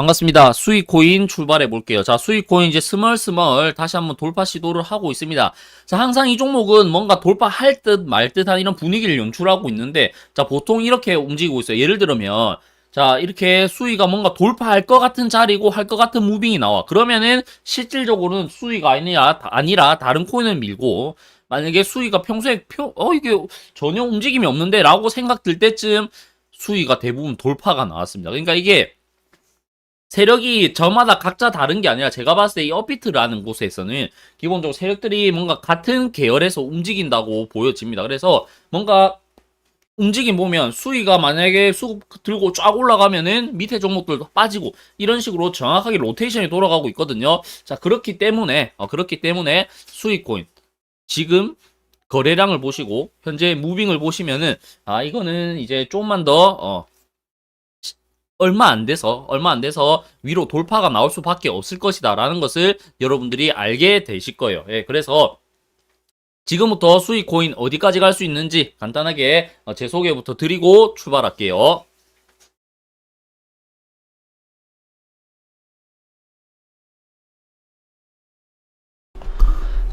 반갑습니다. 수익 코인 출발해 볼게요. 자, 수익 코인 이제 스멀스멀 다시 한번 돌파 시도를 하고 있습니다. 자, 항상 이 종목은 뭔가 돌파할 듯 말 듯한 이런 분위기를 연출하고 있는데, 자, 보통 이렇게 움직이고 있어요. 예를 들면, 자, 이렇게 수위가 뭔가 돌파할 것 같은 자리고 할 것 같은 무빙이 나와. 그러면은 실질적으로는 수위가 아니라, 아니라 다른 코인을 밀고, 만약에 수위가 평소에 평, 어, 이게 전혀 움직임이 없는데 라고 생각 들 때쯤 수위가 대부분 돌파가 나왔습니다. 그러니까 이게 세력이 저마다 각자 다른 게 아니라 제가 봤을 때 이 업비트라는 곳에서는 기본적으로 세력들이 뭔가 같은 계열에서 움직인다고 보여집니다. 그래서 뭔가 움직임 보면 수위가 만약에 수 들고 쫙 올라가면은 밑에 종목들도 빠지고 이런 식으로 정확하게 로테이션이 돌아가고 있거든요. 자 그렇기 때문에 어, 그렇기 때문에 수익코인 지금 거래량을 보시고 현재 무빙을 보시면은 아 이거는 이제 좀만 더 어, 얼마 안 돼서 얼마 안 돼서 위로 돌파가 나올 수밖에 없을 것이다라는 것을 여러분들이 알게 되실 거예요. 예, 그래서 지금부터 수익 코인 어디까지 갈 수 있는지 간단하게 어, 제 소개부터 드리고 출발할게요.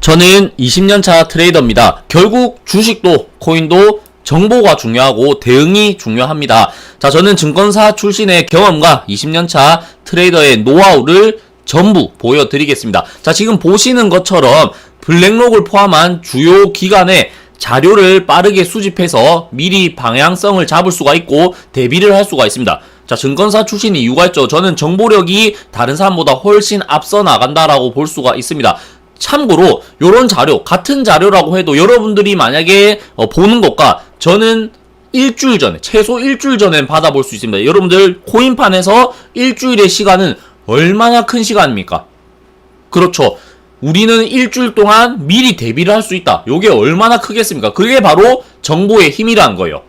저는 20년차 트레이더입니다. 결국 주식도 코인도 정보가 중요하고 대응이 중요합니다. 자, 저는 증권사 출신의 경험과 20년차 트레이더의 노하우를 전부 보여드리겠습니다. 자, 지금 보시는 것처럼 블랙록을 포함한 주요 기관의 자료를 빠르게 수집해서 미리 방향성을 잡을 수가 있고 대비를 할 수가 있습니다. 자, 증권사 출신 이유가 있죠. 저는 정보력이 다른 사람보다 훨씬 앞서 나간다라고 볼 수가 있습니다. 참고로 요런 자료 같은 자료라고 해도 여러분들이 만약에 어, 보는 것과 저는 일주일 전에 최소 일주일 전에 받아볼 수 있습니다. 여러분들 코인판에서 일주일의 시간은 얼마나 큰 시간입니까? 그렇죠. 우리는 일주일 동안 미리 대비를 할 수 있다. 요게 얼마나 크겠습니까? 그게 바로 정보의 힘이라는 거예요.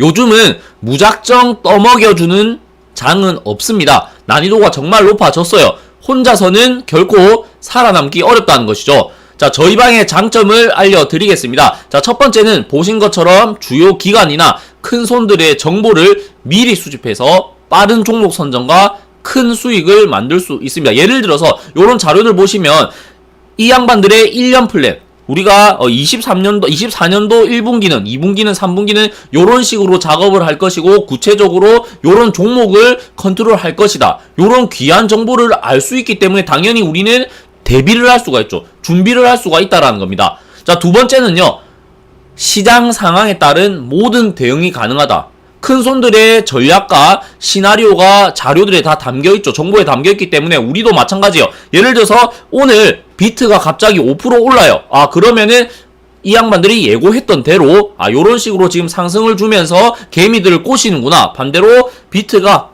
요즘은 무작정 떠먹여주는 장은 없습니다. 난이도가 정말 높아졌어요. 혼자서는 결코 살아남기 어렵다는 것이죠. 자, 저희 방의 장점을 알려드리겠습니다. 자, 첫 번째는 보신 것처럼 주요 기관이나 큰 손들의 정보를 미리 수집해서 빠른 종목 선정과 큰 수익을 만들 수 있습니다. 예를 들어서 이런 자료들 보시면 이 양반들의 1년 플랜 우리가 23년도, 24년도 1분기는, 2분기는, 3분기는 이런 식으로 작업을 할 것이고 구체적으로 이런 종목을 컨트롤 할 것이다. 이런 귀한 정보를 알 수 있기 때문에 당연히 우리는 대비를 할 수가 있죠. 준비를 할 수가 있다라는 겁니다. 자, 두 번째는요. 시장 상황에 따른 모든 대응이 가능하다. 큰 손들의 전략과 시나리오가 자료들에 다 담겨 있죠. 정보에 담겨 있기 때문에 우리도 마찬가지예요. 예를 들어서 오늘 비트가 갑자기 5% 올라요. 아, 그러면은 이 양반들이 예고했던 대로 아 요런 식으로 지금 상승을 주면서 개미들을 꼬시는구나. 반대로 비트가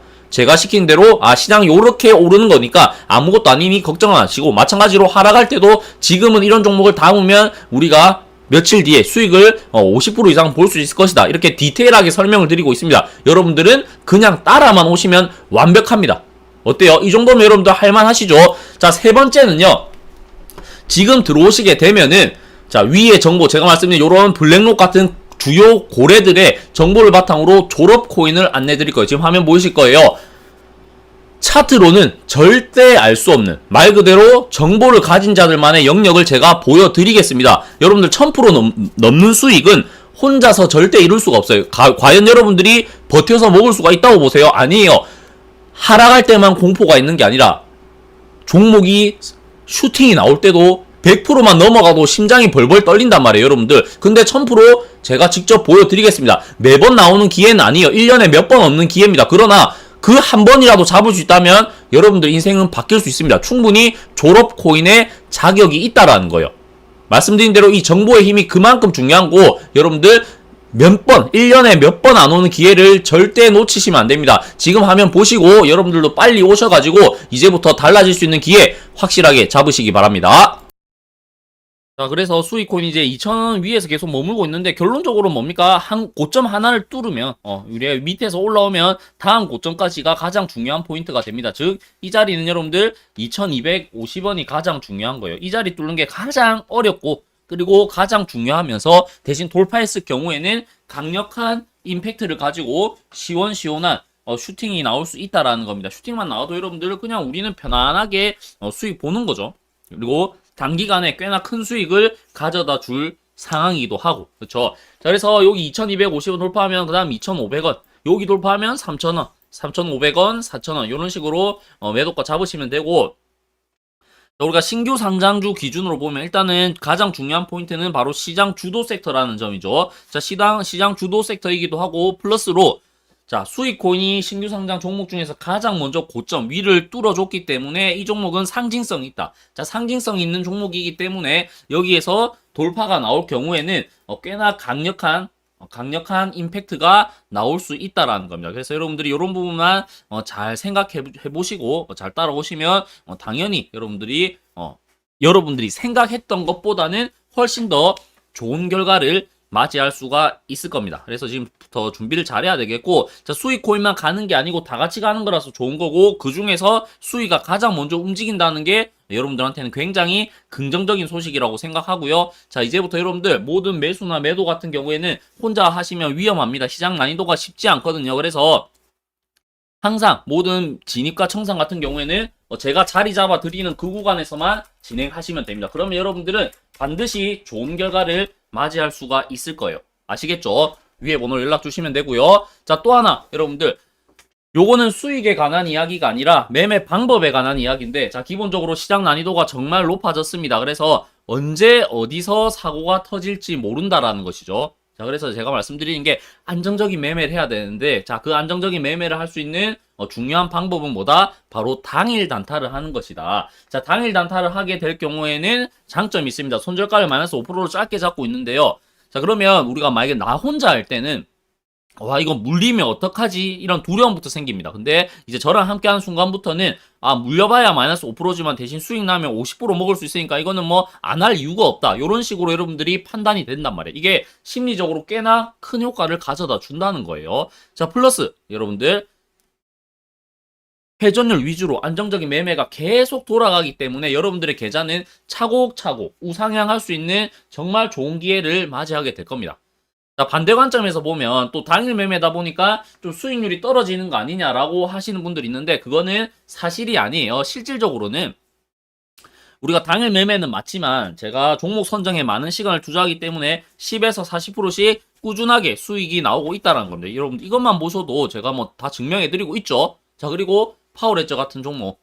제가 시킨 대로 아 시장 요렇게 오르는 거니까 아무것도 아니니 걱정 안 하시고 마찬가지로 하락할 때도 지금은 이런 종목을 담으면 우리가 며칠 뒤에 수익을 50% 이상 볼 수 있을 것이다. 이렇게 디테일하게 설명을 드리고 있습니다. 여러분들은 그냥 따라만 오시면 완벽합니다. 어때요? 이 정도면 여러분들 할만하시죠? 자, 세 번째는요. 지금 들어오시게 되면은 자, 위에 정보 제가 말씀드린 요런 블랙록 같은 주요 고래들의 정보를 바탕으로 졸업 코인을 안내 드릴 거예요. 지금 화면 보이실 거예요. 차트로는 절대 알 수 없는 말 그대로 정보를 가진 자들만의 영역을 제가 보여드리겠습니다. 여러분들 1000% 넘, 넘는 수익은 혼자서 절대 이룰 수가 없어요. 가, 과연 여러분들이 버텨서 먹을 수가 있다고 보세요? 아니에요. 하락할 때만 공포가 있는 게 아니라 종목이 슈팅이 나올 때도 100%만 넘어가도 심장이 벌벌 떨린단 말이에요, 여러분들. 근데 1000% 제가 직접 보여드리겠습니다. 매번 나오는 기회는 아니에요. 1년에 몇 번 없는 기회입니다. 그러나 그 한 번이라도 잡을 수 있다면 여러분들 인생은 바뀔 수 있습니다. 충분히 졸업 코인의 자격이 있다라는 거예요. 말씀드린 대로 이 정보의 힘이 그만큼 중요한 거 여러분들 몇 번, 1년에 몇 번 안 오는 기회를 절대 놓치시면 안 됩니다. 지금 화면 보시고 여러분들도 빨리 오셔가지고 이제부터 달라질 수 있는 기회 확실하게 잡으시기 바랍니다. 자, 그래서 수익코인 이제 2,000원 위에서 계속 머물고 있는데 결론적으로 뭡니까? 한 고점 하나를 뚫으면 어, 우리 밑에서 올라오면 다음 고점까지가 가장 중요한 포인트가 됩니다. 즉, 이 자리는 여러분들 2,250원이 가장 중요한 거예요. 이 자리 뚫는 게 가장 어렵고 그리고 가장 중요하면서 대신 돌파했을 경우에는 강력한 임팩트를 가지고 시원시원한 어, 슈팅이 나올 수 있다라는 겁니다. 슈팅만 나와도 여러분들 그냥 우리는 편안하게 어, 수익 보는 거죠. 그리고 단기간에 꽤나 큰 수익을 가져다 줄 상황이기도 하고 그렇죠. 자 그래서 여기 2250원 돌파하면 그 다음 2500원 여기 돌파하면 3000원 3500원 4000원 이런 식으로 어, 매도가 잡으시면 되고 자, 우리가 신규 상장주 기준으로 보면 일단은 가장 중요한 포인트는 바로 시장 주도 섹터라는 점이죠. 자, 시장, 시장 주도 섹터이기도 하고 플러스로 자, 수익코인이 신규 상장 종목 중에서 가장 먼저 고점 위를 뚫어줬기 때문에 이 종목은 상징성이 있다. 자, 상징성 있는 종목이기 때문에 여기에서 돌파가 나올 경우에는 어, 꽤나 강력한 어, 강력한 임팩트가 나올 수 있다라는 겁니다. 그래서 여러분들이 이런 부분만 어, 잘 생각해 보시고 어, 잘 따라오시면 어, 당연히 여러분들이 어, 여러분들이 생각했던 것보다는 훨씬 더 좋은 결과를 맞이할 수가 있을 겁니다. 그래서 지금부터 준비를 잘해야 되겠고, 자, 수익 코인만 가는 게 아니고 다 같이 가는 거라서 좋은 거고, 그 중에서 수익가 가장 먼저 움직인다는 게 여러분들한테는 굉장히 긍정적인 소식이라고 생각하고요. 자, 이제부터 여러분들 모든 매수나 매도 같은 경우에는 혼자 하시면 위험합니다. 시장 난이도가 쉽지 않거든요. 그래서 항상 모든 진입과 청산 같은 경우에는 어, 제가 자리 잡아 드리는 그 구간에서만 진행하시면 됩니다. 그러면 여러분들은 반드시 좋은 결과를 맞이할 수가 있을 거예요. 아시겠죠? 위에 번호 연락 주시면 되고요. 자, 또 하나 여러분들 요거는 수익에 관한 이야기가 아니라 매매 방법에 관한 이야기인데 자, 기본적으로 시장 난이도가 정말 높아졌습니다. 그래서 언제 어디서 사고가 터질지 모른다라는 것이죠. 자, 그래서 제가 말씀드리는 게 안정적인 매매를 해야 되는데, 자, 그 안정적인 매매를 할 수 있는 어, 중요한 방법은 뭐다? 바로 당일 단타를 하는 것이다. 자, 당일 단타를 하게 될 경우에는 장점이 있습니다. 손절가를 마이너스 5%로 짧게 잡고 있는데요. 자, 그러면 우리가 만약에 나 혼자 할 때는 와 이거 물리면 어떡하지 이런 두려움부터 생깁니다 근데 이제 저랑 함께 하는 순간부터는 아 물려봐야 마이너스 5%지만 대신 수익 나면 50% 먹을 수 있으니까 이거는 뭐 안 할 이유가 없다 이런 식으로 여러분들이 판단이 된단 말이에요 이게 심리적으로 꽤나 큰 효과를 가져다 준다는 거예요 자 플러스 여러분들 회전율 위주로 안정적인 매매가 계속 돌아가기 때문에 여러분들의 계좌는 차곡차곡 우상향할 수 있는 정말 좋은 기회를 맞이하게 될 겁니다. 자, 반대 관점에서 보면 또 당일 매매다 보니까 좀 수익률이 떨어지는 거 아니냐라고 하시는 분들이 있는데 그거는 사실이 아니에요. 실질적으로는 우리가 당일 매매는 맞지만 제가 종목 선정에 많은 시간을 투자하기 때문에 10에서 40%씩 꾸준하게 수익이 나오고 있다는 겁니다. 여러분 이것만 보셔도 제가 뭐 다 증명해 드리고 있죠. 자, 그리고 파워레저 같은 종목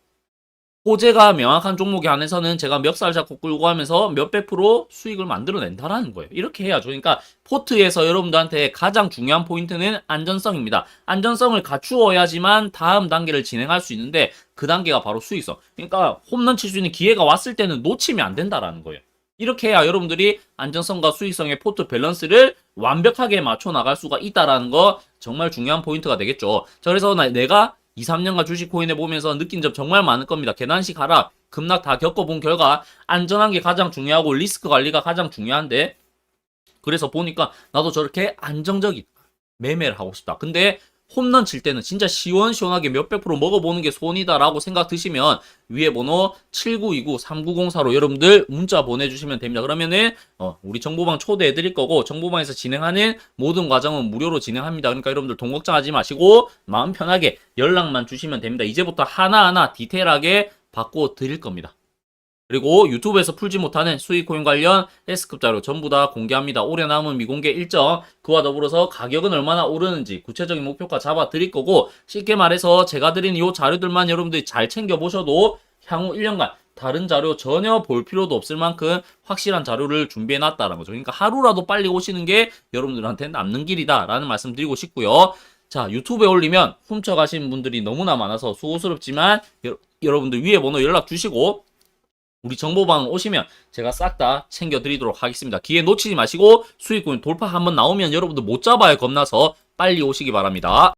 호재가 명확한 종목에 한해서는 제가 멱살 잡고 끌고 가면서 몇백 프로 수익을 만들어낸다라는 거예요. 이렇게 해야죠. 그러니까 포트에서 여러분들한테 가장 중요한 포인트는 안전성입니다. 안전성을 갖추어야지만 다음 단계를 진행할 수 있는데 그 단계가 바로 수익성. 그러니까 홈런 칠 수 있는 기회가 왔을 때는 놓치면 안 된다라는 거예요. 이렇게 해야 여러분들이 안전성과 수익성의 포트 밸런스를 완벽하게 맞춰 나갈 수가 있다라는 거 정말 중요한 포인트가 되겠죠. 자, 그래서 나- 내가 2, 3년간 주식 코인에 보면서 느낀 점 정말 많을 겁니다. 계단식 하락, 급락 다 겪어본 결과 안전한 게 가장 중요하고 리스크 관리가 가장 중요한데 그래서 보니까 나도 저렇게 안정적인 매매를 하고 싶다. 근데 홈런 칠 때는 진짜 시원시원하게 몇백 프로 먹어보는 게 손이다라고 생각 드시면 위에 번호 7929-3904로 여러분들 문자 보내주시면 됩니다. 그러면은 어, 우리 정보방 초대해 드릴 거고 정보방에서 진행하는 모든 과정은 무료로 진행합니다. 그러니까 여러분들 돈 걱정하지 마시고 마음 편하게 연락만 주시면 됩니다. 이제부터 하나하나 디테일하게 바꿔 드릴 겁니다. 그리고 유튜브에서 풀지 못하는 수익 코인 관련 S급 자료 전부 다 공개합니다. 올해 남은 미공개 일정, 그와 더불어서 가격은 얼마나 오르는지 구체적인 목표가 잡아 드릴 거고, 쉽게 말해서 제가 드리는 이 자료들만 여러분들이 잘 챙겨 보셔도 향후 1년간 다른 자료 전혀 볼 필요도 없을 만큼 확실한 자료를 준비해 놨다는 거죠. 그러니까 하루라도 빨리 오시는 게 여러분들한테 남는 길이다라는 말씀 드리고 싶고요. 자, 유튜브에 올리면 훔쳐가신 분들이 너무나 많아서 수고스럽지만 여, 여러분들 위에 번호 연락 주시고 우리 정보방 오시면 제가 싹 다 챙겨드리도록 하겠습니다. 기회 놓치지 마시고 수익금 돌파 한번 나오면 여러분들 못 잡아야 겁나서 빨리 오시기 바랍니다.